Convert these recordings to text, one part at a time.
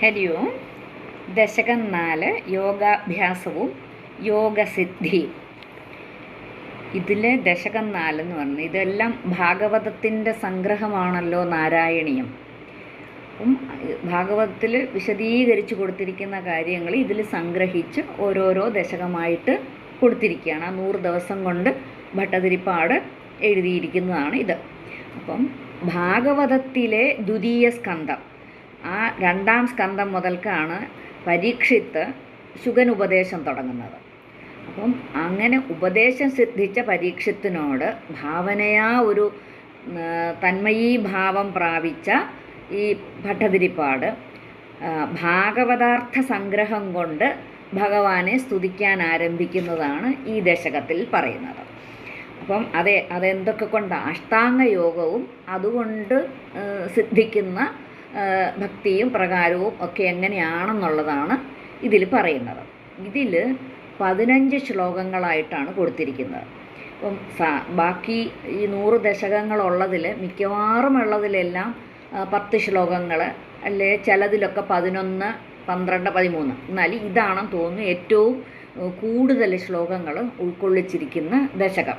ഹരി ഓം ദശകം നാല് യോഗാഭ്യാസവും യോഗസിദ്ധി. ഇതിലെ ദശകം നാലെന്ന് പറഞ്ഞു. ഇതെല്ലാം ഭാഗവതത്തിന്റെ സംഗ്രഹമാണല്ലോ നാരായണീയം. ഭാഗവതത്തിൽ വിശദീകരിച്ച് കൊടുത്തിരിക്കുന്ന കാര്യങ്ങൾ ഇതിൽ സംഗ്രഹിച്ച് ഓരോരോ ദശകമായിട്ട് കൊടുത്തിരിക്കുകയാണ്. ആ നൂറ് ദിവസം കൊണ്ട് ഭട്ടതിരിപ്പാട് എഴുതിയിരിക്കുന്നതാണ് ഇത്. അപ്പം ഭാഗവതത്തിലെ ദ്വിതീയ സ്കന്ധം. ആ രണ്ടാം സ്കന്ധം മുതൽക്കാണ് പരീക്ഷിത്ത് ശുഗൻ ഉപദേശം തുടങ്ങുന്നത്. അപ്പം അങ്ങനെ ഉപദേശം സിദ്ധിച്ച പരീക്ഷത്തിനോട് ഭാവനയാ ഒരു തന്മയീ ഭാവം പ്രാപിച്ച ഈ ഭട്ടതിരിപ്പാട് ഭാഗവതാർത്ഥ സംഗ്രഹം കൊണ്ട് ഭഗവാനെ സ്തുതിക്കാൻ ആരംഭിക്കുന്നതാണ് ഈ ദശകത്തിൽ പറയുന്നത്. അപ്പം അതെ അതെന്തൊക്കെ കൊണ്ട് അഷ്ടാംഗ യോഗവും അതുകൊണ്ട് സിദ്ധിക്കുന്ന ഭക്തിയും പ്രകാരവും ഒക്കെ എങ്ങനെയാണെന്നുള്ളതാണ് ഇതിൽ പറയുന്നത്. ഇതിൽ പതിനഞ്ച് ശ്ലോകങ്ങളായിട്ടാണ് കൊടുത്തിരിക്കുന്നത്. അപ്പം ബാക്കി ഈ നൂറ് ദശകങ്ങളുള്ളതിൽ മിക്കവാറും ഉള്ളതിലെല്ലാം പത്ത് ശ്ലോകങ്ങൾ അല്ലെ ചിലതിലൊക്കെ പതിനൊന്ന് പന്ത്രണ്ട് പതിമൂന്ന്. എന്നാൽ ഇതാണെന്ന് തോന്നുന്നു ഏറ്റവും കൂടുതൽ ശ്ലോകങ്ങൾ ഉൾക്കൊള്ളിച്ചിരിക്കുന്ന ദശകം.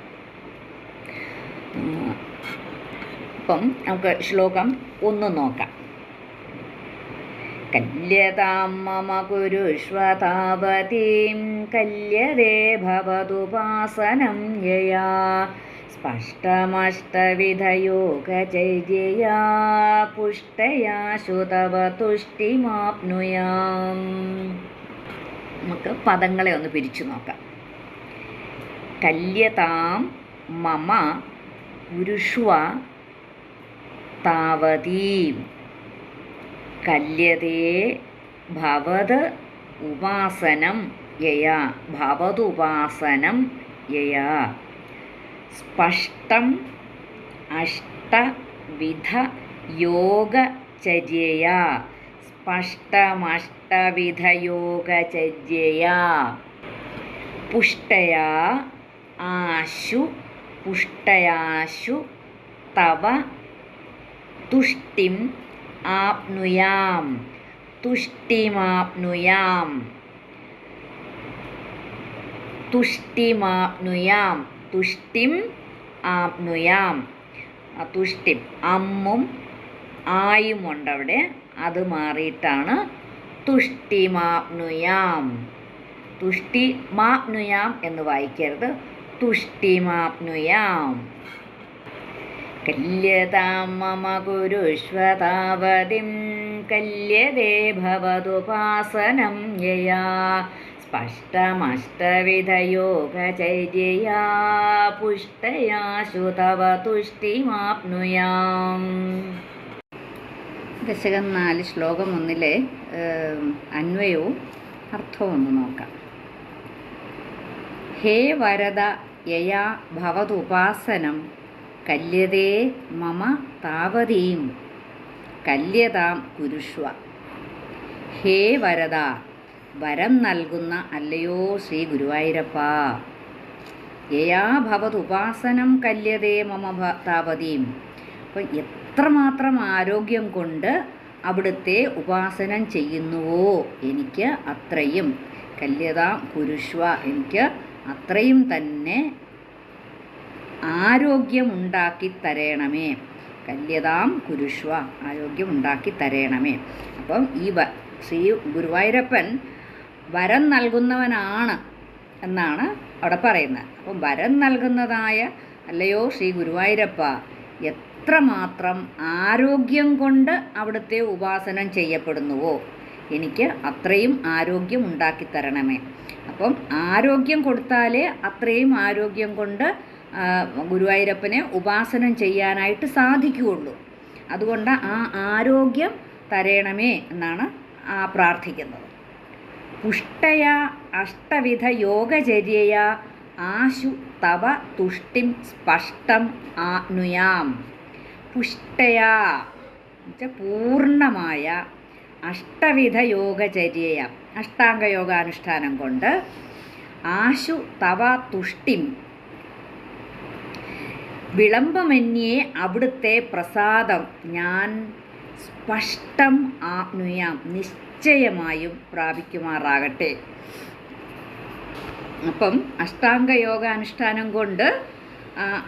അപ്പം നമുക്ക് ശ്ലോകം ഒന്ന് നോക്കാം. കല്യതാം മമ കുരുഷ്വതാപതീം കല്യതേ ഭവതുപാസനം യയാ. സ്പഷ്ടമഷ്ടവിധയോഗചര്യയാ പുഷ്ടയാ ശുതവ തുഷ്ടിമാപ്നുയാം നമുക്ക് പദങ്ങളെ ഒന്ന് പിരിച്ചു നോക്കാം. കല്യതാം മമ പുരുഷ്വ താവതീം കല്യതേ ഭവത് ഉപാസനം യയാ ഭവതുപാസനം യയാ. സ്പഷ്ടം അഷ്ടവിധ യോഗചര്യയാ. സ്പഷ്ടമഷ്ടവിധയോഗചര്യയാ. പുഷ്ടയാ ആശു പുഷ്ടയാശു തവ തുഷ്ടിം ആപ്നുയാം. തുഷ്ടിമാപ്നുയാം. തുഷ്ടിമാപ്നുയാം. തുഷ്ടിം ആപ്നുയാം. തുഷ്ടിം അമ്മും ആയും ഉണ്ട് അവിടെ അത് മാറിയിട്ടാണ് തുഷ്ടിമാപ്നുയാം. തുഷ്ടി മാപ്നുയാം എന്ന് വായിക്കരുത്. തുഷ്ടിമാപ്നുയാം. കല്യതാം മമ കുരുഷ്വതാവതിം കല്യതേ ഭവതുപാസനം യയാ. സ്പഷ്ടമഷ്ടവിധയോഗചര്യയാ പുഷ്ടയാശു തവ തുഷ്ടിമാപ്നുയാം ദശകം നാല് ശ്ലോകം ഒന്നിലെ അന്വയവും അർത്ഥവും ഒന്ന് നോക്കാം. ഹേ വരദ യയാ ഭവതുപാസനം കല്യതേ മമ താവതീം. കല്യതാം കുരുഷ്വ. ഹേ വരദ വരം നൽകുന്ന അല്ലയോ ശ്രീ ഗുരുവായൂരപ്പ. യയാ ഭവതുപാസനം കല്യതേ മമ താവതീം. അപ്പോൾ എത്രമാത്രം ആരോഗ്യം കൊണ്ട് അവിടുത്തെ ഉപാസനം ചെയ്യുന്നുവോ എനിക്ക് അത്രയും. കല്യതാം കുരുഷ്വ എനിക്ക് അത്രയും തന്നെ ആരോഗ്യമുണ്ടാക്കി തരേണമേ കല്യതാം കുരുഷ്വ ആരോഗ്യമുണ്ടാക്കി തരേണമേ അപ്പം ഈ ശ്രീ ഗുരുവായൂരപ്പൻ വരം നൽകുന്നവനാണ് എന്നാണ് അവിടെ പറയുന്നത്. അപ്പം വരം നൽകുന്നതായ അല്ലയോ ശ്രീ ഗുരുവായൂരപ്പ എത്രമാത്രം ആരോഗ്യം കൊണ്ട് അവിടുത്തെ ഉപാസനം ചെയ്യപ്പെടുന്നുവോ? എനിക്ക് അത്രയും ആരോഗ്യം ഉണ്ടാക്കി തരണമേ അപ്പം ആരോഗ്യം കൊടുത്താലേ അത്രയും ആരോഗ്യം കൊണ്ട് ഗുരുവായൂരപ്പനെ ഉപാസനം ചെയ്യാനായിട്ട് സാധിക്കുകയുള്ളൂ. അതുകൊണ്ട് ആ ആരോഗ്യം തരയണമേ എന്നാണ് ആ പ്രാർത്ഥിക്കുന്നത്. പുഷ്ടയ അഷ്ടവിധ യോഗചര്യയ ആശു തവ തുഷ്ടിം സ്പഷ്ടം ആനുയാം പുഷ്ടയ പൂർണമായ അഷ്ടവിധ യോഗചര്യയ അഷ്ടാംഗ യോഗാനുഷ്ഠാനം കൊണ്ട് ആശു തവ തുഷ്ടിം വിളംബമന്യേ അവിടുത്തെ പ്രസാദം ഞാൻ സ്പഷ്ടം ആപ്നുയാം നിശ്ചയമായും പ്രാപിക്കുമാറാകട്ടെ. അപ്പം അഷ്ടാംഗ യോഗാനുഷ്ഠാനം കൊണ്ട്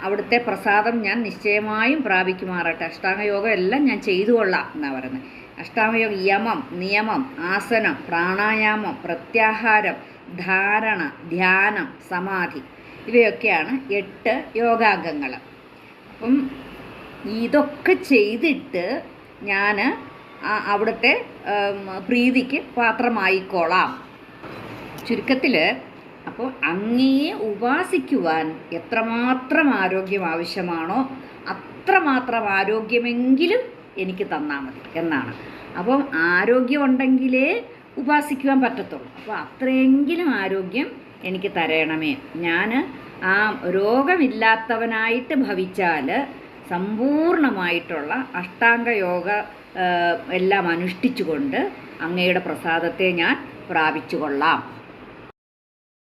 അവിടുത്തെ പ്രസാദം ഞാൻ നിശ്ചയമായും പ്രാപിക്കുമാറട്ടെ അഷ്ടാംഗ യോഗം എല്ലാം ഞാൻ ചെയ്തു കൊള്ളാം എന്നാണ് പറയുന്നത് അഷ്ടാംഗയോഗ യമം നിയമം ആസനം പ്രാണായാമം പ്രത്യാഹാരം ധാരണ ധ്യാനം സമാധി. ഇവയൊക്കെയാണ് എട്ട് യോഗാംഗങ്ങൾ അപ്പം ഇതൊക്കെ ചെയ്തിട്ട് ഞാൻ അവിടുത്തെ പ്രീതിക്ക് പാത്രമായിക്കോളാം. ചുരുക്കത്തിൽ അപ്പോൾ അങ്ങയെ ഉപാസിക്കുവാൻ എത്രമാത്രം ആരോഗ്യം ആവശ്യമാണോ അത്രമാത്രം ആരോഗ്യമെങ്കിലും എനിക്ക് തന്നാൽ മതി എന്നാണ്. അപ്പം ആരോഗ്യം ഉണ്ടെങ്കിലേ ഉപാസിക്കുവാൻ പറ്റത്തുള്ളൂ. അപ്പോൾ അത്രയെങ്കിലും ആരോഗ്യം എനിക്ക് തരണമേ. ഞാൻ ആ രോഗമില്ലാത്തവനായിട്ട് ഭവിച്ചാൽ സമ്പൂർണമായിട്ടുള്ള അഷ്ടാംഗ യോഗ എല്ലാം അനുഷ്ഠിച്ചുകൊണ്ട് അങ്ങയുടെ പ്രസാദത്തെ ഞാൻ പ്രാപിച്ചു കൊള്ളാം